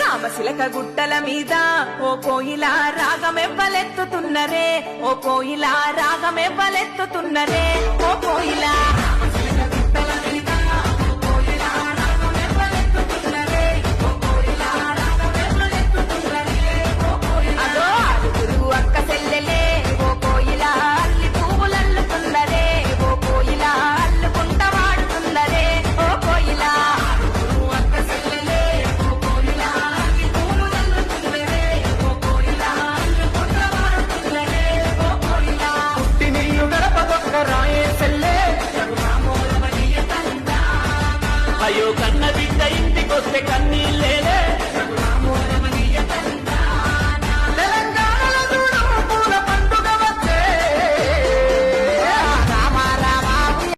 రామశిలక గుట్టల మీద ఓ కోయిలా రాగమెవ్వలెత్తుతున్నరే ఓ కోయిలా రాగమెవ్వలెత్తుతున్నరే ఓ కోయిలా. కన్నబిడ్డ ఇంటికొస్తే కన్నీ